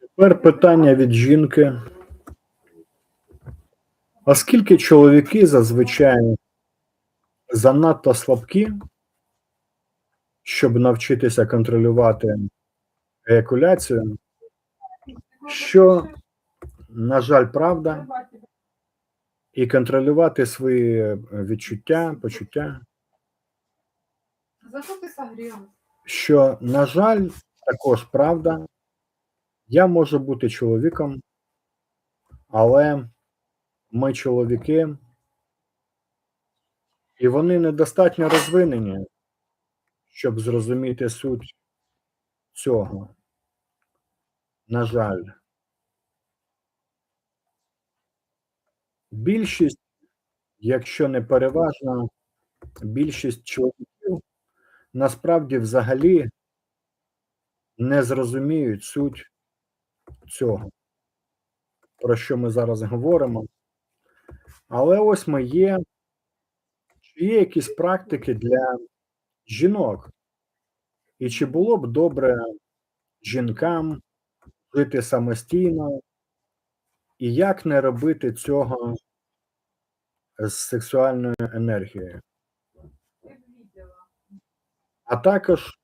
Тепер питання від жінки. Оскільки чоловіки зазвичай занадто слабкі, щоб навчитися контролювати еякуляцію, що, на жаль, правда, і контролювати свої відчуття, почуття, За що ти? Що, на жаль, також правда, я можу бути чоловіком, але ми чоловіки, і вони недостатньо розвинені, щоб зрозуміти суть цього. На жаль, більшість, якщо не переважна, більшість чоловіків насправді взагалі не зрозуміють суть цього, про що ми зараз говоримо. Але ось ми є. Чи є якісь практики для жінок? І чи було б добре жінкам жити самостійно? І як не робити цього з сексуальною енергією? А також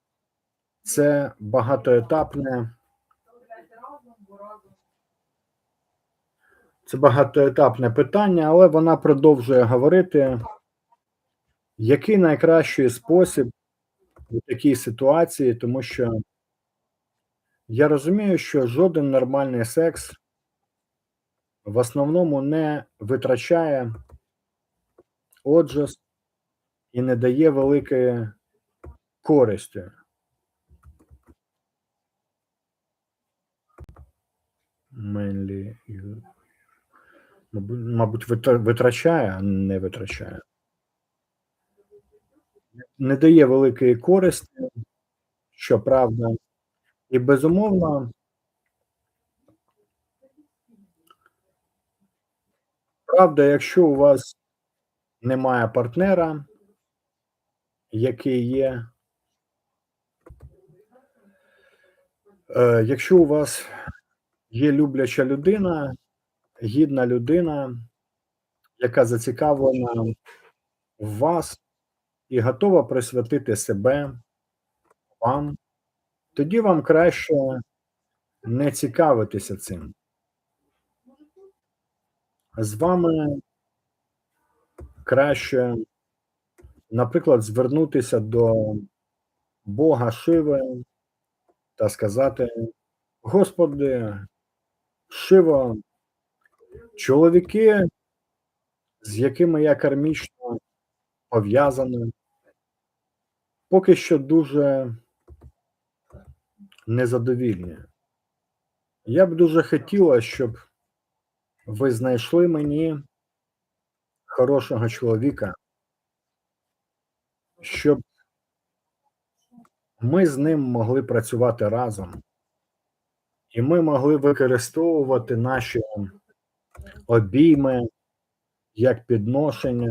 це багатоетапне, це багатоетапне питання, але вона продовжує говорити, який найкращий спосіб у такій ситуації, тому що я розумію, що жоден нормальний секс в основному не витрачає отжас і не дає великої користі. Mainly, мабуть, мабуть, витра- витрачає, а не витрачає. Не дає великої користі, щоправда, і безумовно. Правда, якщо у вас немає партнера, який є, якщо у вас є любляча людина, гідна людина, яка зацікавлена в вас і готова присвятити себе вам, тоді вам краще не цікавитися цим. З вами краще, наприклад, звернутися до Бога Шиви та сказати: Господи, Шиво, чоловіки, з якими я кармічно пов'язаний, поки що дуже незадовільні. Я б дуже хотіла, щоб ви знайшли мені хорошого чоловіка, щоб ми з ним могли працювати разом, і ми могли використовувати наші обійми як підношення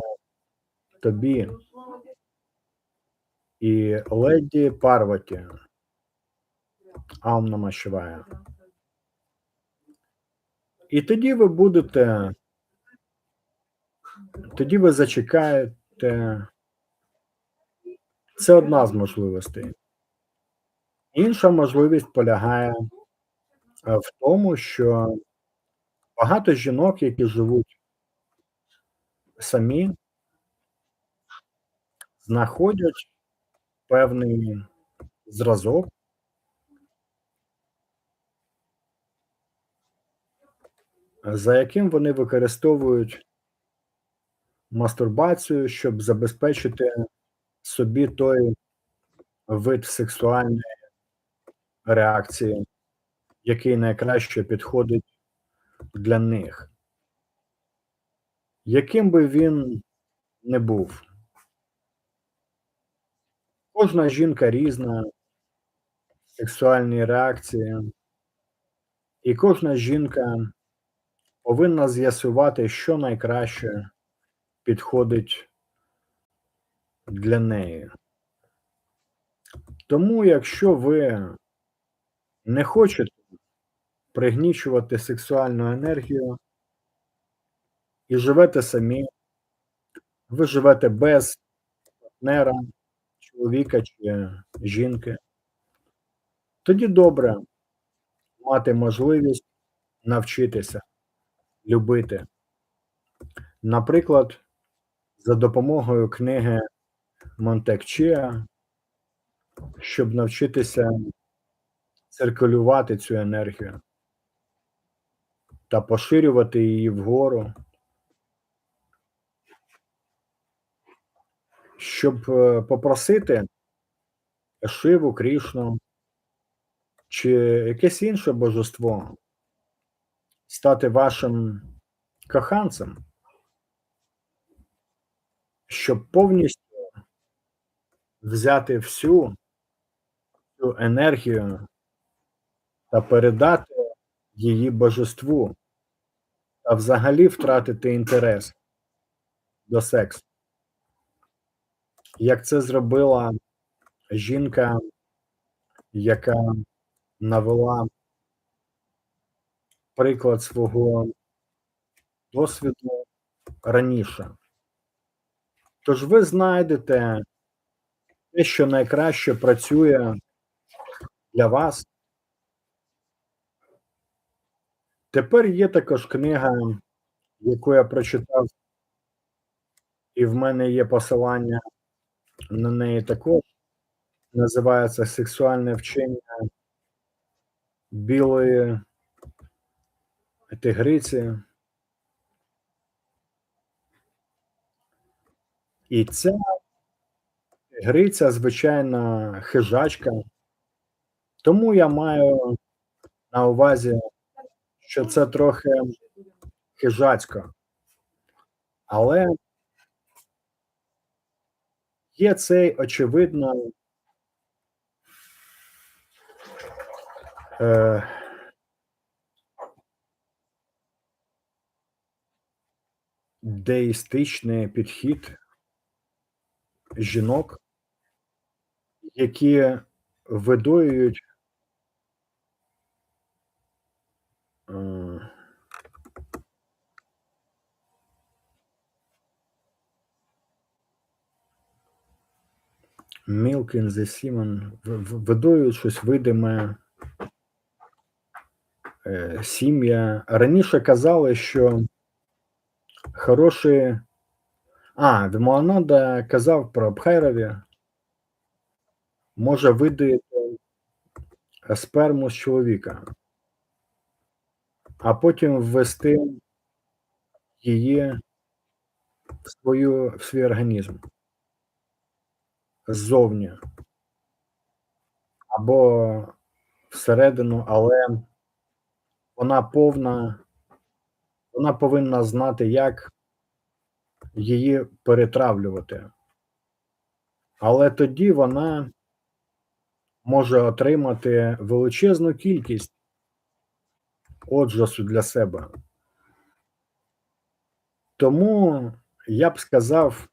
тобі і леді Парваті. Амна Машивая. І тоді ви будете, тоді ви зачекаєте. Це одна з можливостей. Інша можливість полягає е, в тому, що багато жінок, які живуть самі, знаходять певний зразок, за яким вони використовують мастурбацію, щоб забезпечити собі той вид сексуальної реакції, який найкраще підходить для них. Яким би він не був. Кожна жінка різна, сексуальні реакції, і кожна жінка повинна з'ясувати, що найкраще підходить для неї. Тому, якщо ви не хочете пригнічувати сексуальну енергію. І живете самі, ви живете без партнера, чоловіка чи жінки, тоді добре мати можливість навчитися любити. Наприклад, за допомогою книги Монтекчеа, щоб навчитися циркулювати цю енергію та поширювати її вгору, щоб е, попросити Шиву, Крішну чи якесь інше божество стати вашим коханцем, щоб повністю взяти всю енергію та передати її божеству, та взагалі втратити інтерес до сексу. Як це зробила жінка, яка навела приклад свого досвіду раніше. Тож ви знайдете те, що найкраще працює для вас. Тепер є також книга, яку я прочитав, і в мене є посилання на неї також. Називається Сексуальне вчення білої тигриці. І ця тигриця, звичайно, хижачка. Тому я маю на увазі, що це трохи хижацько. Але є цей очевидно е, деїстичний підхід жінок, які видоюють е, Milk in the semen, в- в- щось видиме, е, сім'я. Раніше казали, що хороші. А, Вимоананда казав про Бхайрові, може видоїти сперму з чоловіка, а потім ввести її в, свою, в свій організм ззовні або всередину, але вона повна, вона повинна знати, як її перетравлювати. Але тоді вона може отримати величезну кількість оджасу для себе. Тому я б сказав,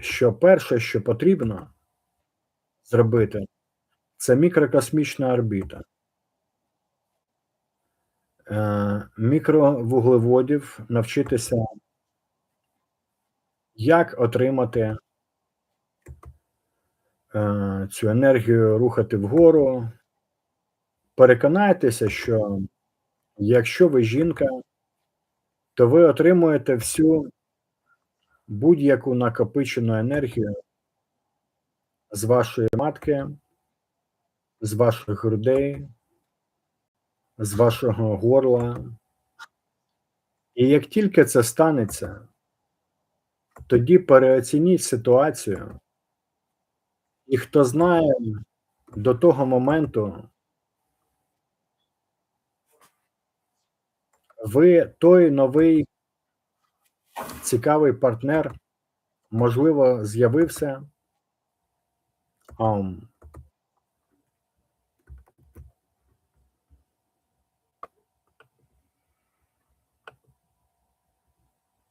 що перше, що потрібно зробити, це мікрокосмічна орбіта. Е, Мікровуглеводів навчитися, як отримати е, цю енергію, рухати вгору. Переконайтеся, що якщо ви жінка, то ви отримуєте всю будь-яку накопичену енергію з вашої матки, з ваших грудей, з вашого горла. І як тільки це станеться, тоді переоцініть ситуацію. І хто знає, до того моменту ви той новий цікавий партнер, можливо, з'явився.